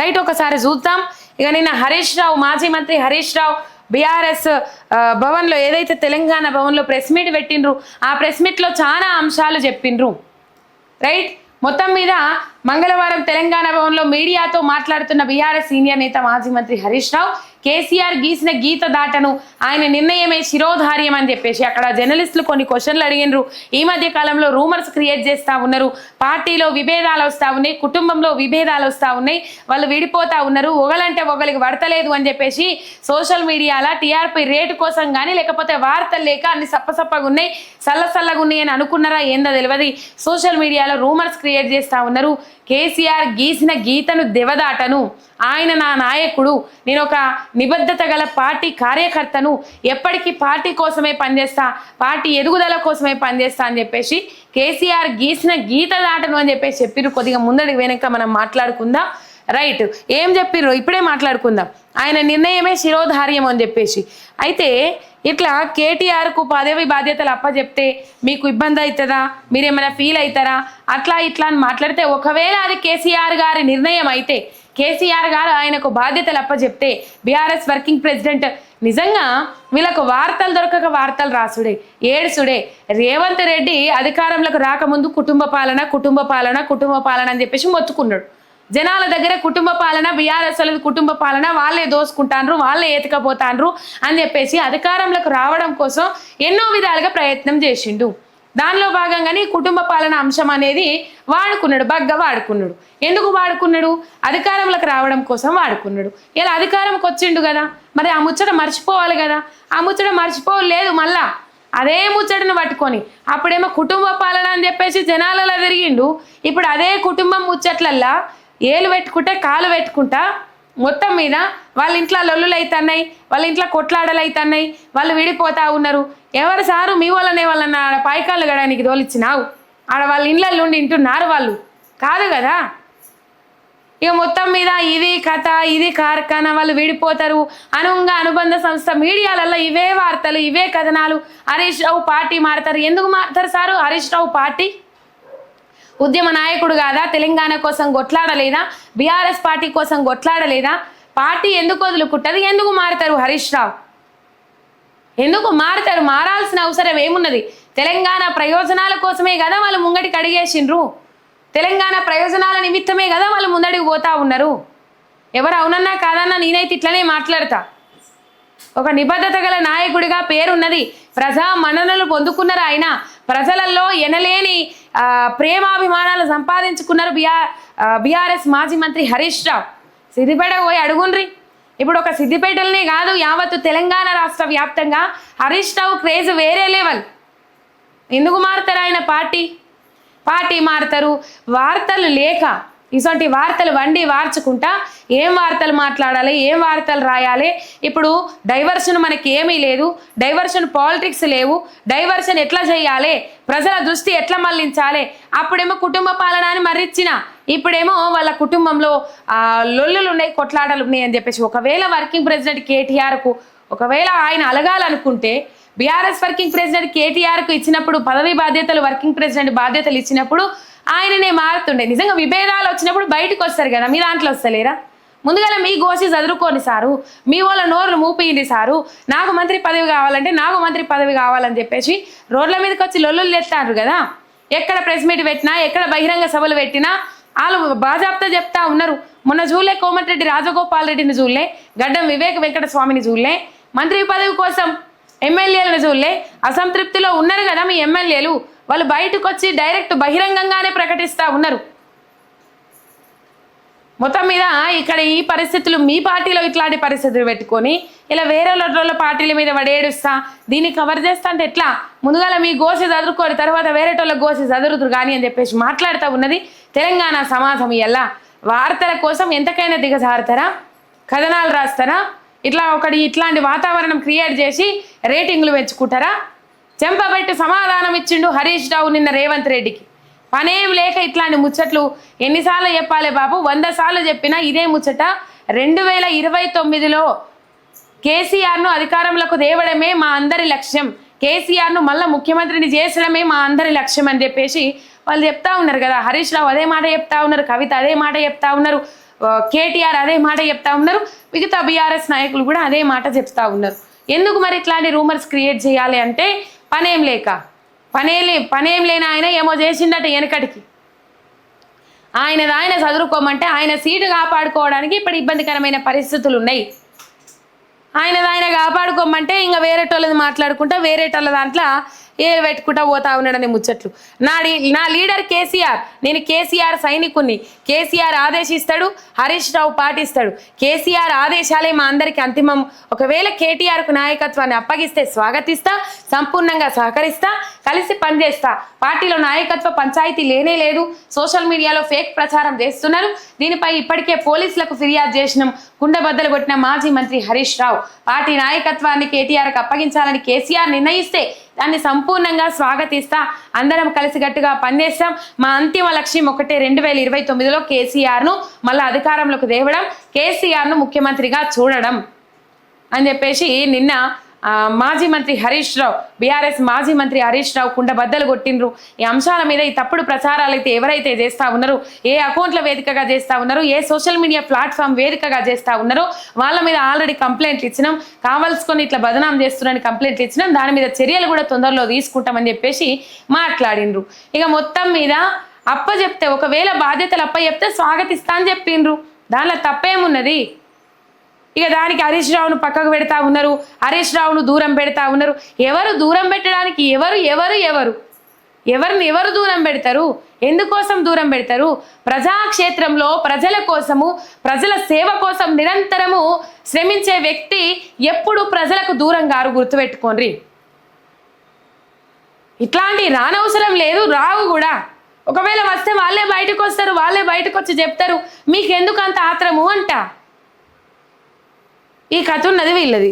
Right ఒకసారి చూద్దాం. ఇక నిన్న హరీష్ రావు మాజీ మంత్రి హరీష్ రావు బీఆర్ఎస్ భవన్లో ఏదైతే తెలంగాణ భవన్లో ప్రెస్ మీట్ పెట్టిండ్రు ఆ ప్రెస్ మీట్లో చాలా అంశాలు చెప్పిండ్రు. రైట్? మొత్తం మీద మంగళవారం తెలంగాణ భవన్లో మీడియాతో మాట్లాడుతున్న బీఆర్ఎస్ సీనియర్ నేత మాజీ మంత్రి హరీష్ రావు కేసీఆర్ గీసిన గీత దాటను ఆయన నిర్ణయమే శిరోధార్యం అని చెప్పేసి అక్కడ జర్నలిస్టులు కొన్ని క్వశ్చన్లు అడిగినరు. ఈ మధ్య కాలంలో రూమర్స్ క్రియేట్ చేస్తూ ఉన్నారు. పార్టీలో విభేదాలు వస్తూ ఉన్నాయి కుటుంబంలో విభేదాలు వస్తూ ఉన్నాయి. వాళ్ళు విడిపోతూ ఉన్నారు. ఒకలంటే ఒకరికి పడతలేదు అని చెప్పేసి సోషల్ మీడియాలో టీఆర్పీ రేటు కోసం కానీ లేకపోతే వార్తలు లేక అన్ని సప్పసప్పగా ఉన్నాయి. సల్లసల్లగా ఉన్నాయి అని అనుకున్నారా ఏందో తెలియదు సోషల్ మీడియాలో రూమర్స్ క్రియేట్ చేస్తూ ఉన్నారు. కేసీఆర్ గీసిన గీతను దెవదాటను. ఆయన నా నాయకుడు. నేను ఒక నిబద్ధత గల పార్టీ కార్యకర్తను. ఎప్పటికీ పార్టీ కోసమే పనిచేస్తా పార్టీ ఎదుగుదల కోసమే పనిచేస్తా అని చెప్పేసి కేసీఆర్ గీసిన గీత దాటను అని చెప్పేసి చెప్పిర్రు. కొద్దిగా ముందడి వెనక మనం మాట్లాడుకుందాం. రైట్ ఏం చెప్పిర్రు? ఇప్పుడే మాట్లాడుకుందాం. ఆయన నిర్ణయమే శిరోధార్యం అని చెప్పేసి. అయితే ఇట్లా కేటీఆర్కు పదవి బాధ్యతలు అప్పచెప్తే మీకు ఇబ్బంది అవుతుందా? మీరేమైనా ఫీల్ అవుతారా? అట్లా ఇట్లా అని మాట్లాడితే ఒకవేళ అది కేసీఆర్ గారి నిర్ణయం అయితే కేసీఆర్ గారు ఆయనకు బాధ్యతలు అప్పచెప్తే బీఆర్ఎస్ వర్కింగ్ ప్రెసిడెంట్ నిజంగా వీళ్ళకు వార్తలు దొరకక వార్తలు రాసుడే ఏడుసుడే. రేవంత్ రెడ్డి అధికారంలోకి రాకముందు కుటుంబ పాలన కుటుంబ పాలన కుటుంబ పాలన అని చెప్పేసి మొత్తుకున్నాడు. జనాల దగ్గర కుటుంబ పాలన బీఆర్ఎస్ వాళ్ళది కుటుంబ పాలన వాళ్ళే దోసుకుంటాన్రు వాళ్ళే ఏతకపోతాన్రు అని చెప్పేసి అధికారంలోకి రావడం కోసం ఎన్నో విధాలుగా ప్రయత్నం చేసిండు. దానిలో భాగంగానే కుటుంబ పాలన అంశం అనేది వాడుకున్నాడు బగ్గ వాడుకున్నాడు. ఎందుకు వాడుకున్నాడు? అధికారంలోకి రావడం కోసం వాడుకున్నాడు. ఇలా అధికారంకి వచ్చిండు కదా మరి ఆ ముచ్చట మర్చిపోవాలి కదా. ఆ ముచ్చట మర్చిపోలేదు మళ్ళా. అదే ముచ్చటను పట్టుకొని అప్పుడేమో కుటుంబ పాలన అని చెప్పేసి జనాలలో తిరిగిండు. ఇప్పుడు అదే కుటుంబం ముచ్చట్లల్లా ఏలు పెట్టుకుంటే కాలు పెట్టుకుంటా మొత్తం మీద వాళ్ళ ఇంట్లో లొల్లులు అవుతున్నాయి వాళ్ళ ఇంట్లో కొట్లాడలు అవుతున్నాయి వాళ్ళు విడిపోతా ఉన్నారు. ఎవరు సారు మీ వల్లనే వాళ్ళని ఆడ పాయికాళ్ళు గడానికి తోలిచ్చినావు? ఆడ వాళ్ళ ఇళ్ళల్లో ఉండి వింటున్నారు వాళ్ళు. కాదు కదా? ఇక మొత్తం మీద ఇది కథ ఇది కార్ఖానా వాళ్ళు విడిపోతారు. అనుంగా అనుబంధ సంస్థ మీడియాలలో ఇవే వార్తలు ఇవే కథనాలు. హరీష్ రావు పార్టీ మారుతారు. ఎందుకు మారుతారు సారు? హరీష్ రావు పార్టీ ఉద్యమ నాయకుడు కాదా? తెలంగాణ కోసం కొట్లాడలేదా? బీఆర్ఎస్ పార్టీ కోసం కొట్లాడలేదా? పార్టీ ఎందుకు వదులుకుంటుంది? ఎందుకు మారుతారు? హరీష్ రావు. ఎందుకు మారుతారు? మారాల్సిన అవసరం ఏమున్నది? తెలంగాణ ప్రయోజనాల కోసమే కదా వాళ్ళు ముంగటికి అడిగేసిండ్రు? తెలంగాణ ప్రయోజనాల నిమిత్తమే కదా వాళ్ళు ముందడికి పోతా ఉన్నారు? ఎవరు అవునన్నా కాదన్నా నేనైతే ఇట్లనే మాట్లాడతా. ఒక నిబద్ధత గల నాయకుడిగా పేరున్నది ప్రజా మన్ననలు పొందుకున్నారు ఆయన. ప్రజలలో ఎనలేని ప్రేమాభిమానాలు సంపాదించుకున్నారు బీఆర్ బీఆర్ఎస్ మాజీ మంత్రి హరీష్ రావు. సిద్దిపేట పోయి అడుగుండ్రి. ఇప్పుడు ఒక సిద్దిపేటలనే కాదు యావత్తు తెలంగాణ రాష్ట్ర వ్యాప్తంగా హరీష్ రావు క్రేజ్ వేరే లెవెల్. ఎందుకు మారుతారు ఆయన పార్టీ? పార్టీ మారుతారు వార్తలు లేక ఇటువంటి వార్తలు వండి వార్చుకుంటా ఏం వార్తలు మాట్లాడాలి ఏం వార్తలు రాయాలి? ఇప్పుడు డైవర్షన్ మనకి ఏమీ లేదు డైవర్షన్ పాలిటిక్స్ లేవు డైవర్షన్ ఎట్లా చేయాలి ప్రజల దృష్టి ఎట్లా మళ్ళించాలి? అప్పుడేమో కుటుంబ పాలన అని మర్రిచ్చిన ఇప్పుడేమో వాళ్ళ కుటుంబంలో ఆ, లొల్లులు ఉన్నాయి కొట్లాటలు ఉన్నాయి అని చెప్పేసి. ఒకవేళ వర్కింగ్ ప్రెసిడెంట్ కేటీఆర్కు ఒకవేళ ఆయన అలగాలనుకుంటే బీఆర్ఎస్ వర్కింగ్ ప్రెసిడెంట్ కేటీఆర్కు ఇచ్చినప్పుడు పదవి బాధ్యతలు వర్కింగ్ ప్రెసిడెంట్ బాధ్యతలు ఇచ్చినప్పుడు ఆయననే మారుతుండే. నిజంగా విభేదాలు వచ్చినప్పుడు బయటకు వస్తారు కదా మీ దాంట్లో వస్తలేరా? ముందుగా మీ గోసి చదువుకోండి సారు. మీ వాళ్ళ నోరులు మూపియండి సారు. నాకు మంత్రి పదవి కావాలంటే నాకు మంత్రి పదవి కావాలని చెప్పేసి రోడ్ల మీదకి వచ్చి లొల్లులు తెస్తారు కదా. ఎక్కడ ప్రెస్ మీట్ పెట్టినా ఎక్కడ బహిరంగ సభలు పెట్టినా వాళ్ళు బాజాబ్తా చెప్తా ఉన్నారు. మొన్న చూలే కోమటిరెడ్డి రాజగోపాల్ రెడ్డిని చూడలే గడ్డం వివేక వెంకట స్వామిని చూడలే మంత్రి పదవి కోసం ఎమ్మెల్యేలను చూడలే అసంతృప్తిలో ఉన్నారు కదా మీ ఎమ్మెల్యేలు. వాళ్ళు బయటకు వచ్చి డైరెక్ట్ బహిరంగంగానే ప్రకటిస్తూ ఉన్నారు. మొత్తం మీద ఇక్కడ ఈ పరిస్థితులు మీ పార్టీలో ఇట్లాంటి పరిస్థితులు పెట్టుకొని ఇలా వేరే వాళ్ళ పార్టీల మీద వడేడుస్తా దీన్ని కవర్ చేస్తా అంటే ఎట్లా? ముందుగా మీ గోసి చదువుకోరు తర్వాత వేరే వాళ్ళ గోసి చదువుతురు కానీ అని చెప్పేసి మాట్లాడుతూ ఉన్నది తెలంగాణ సమాజం ఇలా వార్తల కోసం ఎంతకైనా దిగజారుతారా? కథనాలు రాస్తారా? ఇట్లా ఒకటి ఇట్లాంటి వాతావరణం క్రియేట్ చేసి రేటింగ్లు పెంచుకుంటారా? చెంపబెట్టి సమాధానం ఇచ్చిండు హరీష్ రావు నిన్న రేవంత్ రెడ్డికి. పనేం లేక ఇట్లాంటి ముచ్చట్లు ఎన్నిసార్లు చెప్పాలి బాబు? వంద సార్లు చెప్పినా ఇదే ముచ్చట. రెండు వేల ఇరవై తొమ్మిదిలో కేసీఆర్ను అధికారంలోకి తేవడమే మా అందరి లక్ష్యం. కేసీఆర్ను మళ్ళీ ముఖ్యమంత్రిని చేసడమే మా అందరి లక్ష్యం అని చెప్పేసి వాళ్ళు చెప్తా ఉన్నారు కదా. హరీష్ రావు అదే మాట చెప్తా ఉన్నారు కవిత అదే మాట చెప్తా ఉన్నారు కేటీఆర్ అదే మాట చెప్తా ఉన్నారు మిగతా బీఆర్ఎస్ నాయకులు కూడా అదే మాట చెప్తా ఉన్నారు. ఎందుకు మరి ఇట్లాంటి రూమర్స్ క్రియేట్ చేయాలి అంటే పనేం లేక. పనేంలేన పనేం లేని ఆయన ఏమో చేసిండట వెనకటికి. ఆయనది ఆయన చదువుకోమంటే ఆయన సీటు కాపాడుకోవడానికి ఇప్పుడు ఇబ్బందికరమైన పరిస్థితులు ఉన్నాయి ఆయనది ఆయన కాపాడుకోమంటే ఇంకా వేరేటోళ్ళది మాట్లాడుకుంటా వేరేటోళ్ళ దాంట్లో ఏ పెట్టుకుంటా పోతా ఉన్నాడని ముచ్చట్లు. నా నా లీడర్ కేసీఆర్ నేను కేసీఆర్ సైనికుని కేసీఆర్ ఆదేశిస్తాడు హరీష్ రావు పాటిస్తాడు. కేసీఆర్ ఆదేశాలే మా అందరికి అంతిమం. ఒకవేళ కేటీఆర్కు నాయకత్వాన్ని అప్పగిస్తే స్వాగతిస్తా సంపూర్ణంగా సహకరిస్తా కలిసి పనిచేస్తా. పార్టీలో నాయకత్వ పంచాయతీ లేనే లేదు. సోషల్ మీడియాలో ఫేక్ ప్రచారం చేస్తున్నారు. దీనిపై ఇప్పటికే పోలీసులకు ఫిర్యాదు చేసినాం. కుండబద్దలు కొట్టిన మాజీ మంత్రి హరీష్ రావు. పార్టీ నాయకత్వాన్ని కేటీఆర్కు అప్పగించాలని కేసీఆర్ నిర్ణయిస్తే దాన్ని సంపూర్ణంగా స్వాగతిస్తా. అందరం కలిసిగట్టుగా పనిచేస్తాం మా అంతిమ లక్ష్యం ఒకటే రెండు వేల ఇరవై తొమ్మిదిలో కేసీఆర్ను మళ్ళీ అధికారంలోకి తేవడం కేసీఆర్ను ముఖ్యమంత్రిగా చూడడం అని చెప్పేసి నిన్న మాజీ మంత్రి హరీష్ రావు బీఆర్ఎస్ మాజీ మంత్రి హరీష్ రావు కుండ బద్దలు కొట్టిండ్రు. ఈ అంశాల మీద ఈ తప్పుడు ప్రచారాలు అయితే ఎవరైతే చేస్తా ఉన్నారో ఏ అకౌంట్ల వేదికగా చేస్తా ఉన్నారో ఏ సోషల్ మీడియా ప్లాట్ఫామ్ వేదికగా చేస్తా ఉన్నారో వాళ్ళ మీద ఆల్రెడీ కంప్లైంట్లు ఇచ్చినాం. కావాల్సుకొని ఇట్లా బదనాం చేస్తున్నారని కంప్లైంట్లు ఇచ్చినాం. దాని మీద చర్యలు కూడా తొందరలో తీసుకుంటామని చెప్పేసి మాట్లాడిండ్రు. ఇక మొత్తం మీద అప్ప చెప్తే ఒకవేళ బాధ్యతలు అప్ప చెప్తే స్వాగతిస్తా అని చెప్పిండ్రు. దానిలో తప్పేమున్నది? ఇక దానికి హరీష్ రావును పక్కకు పెడతా ఉన్నారు హరీష్ రావును దూరం పెడతా ఉన్నారు. ఎవరు దూరం పెట్టడానికి? ఎవరు ఎవరు ఎవరు? ఎవరిని ఎవరు దూరం పెడతారు? ఎందుకోసం దూరం పెడతారు? ప్రజాక్షేత్రంలో ప్రజల కోసము ప్రజల సేవ కోసం నిరంతరము శ్రమించే వ్యక్తి ఎప్పుడు ప్రజలకు దూరం గారు గుర్తుపెట్టుకోండి. ఇట్లాంటి రానవసరం లేదు రావు కూడా. ఒకవేళ వస్తే వాళ్ళే బయటకు వస్తారు వాళ్ళే బయటకు వచ్చి చెప్తారు మీకు ఎందుకు అంత ఆత్రము? అంట. ఈ కథ ఉన్నది వీళ్ళది.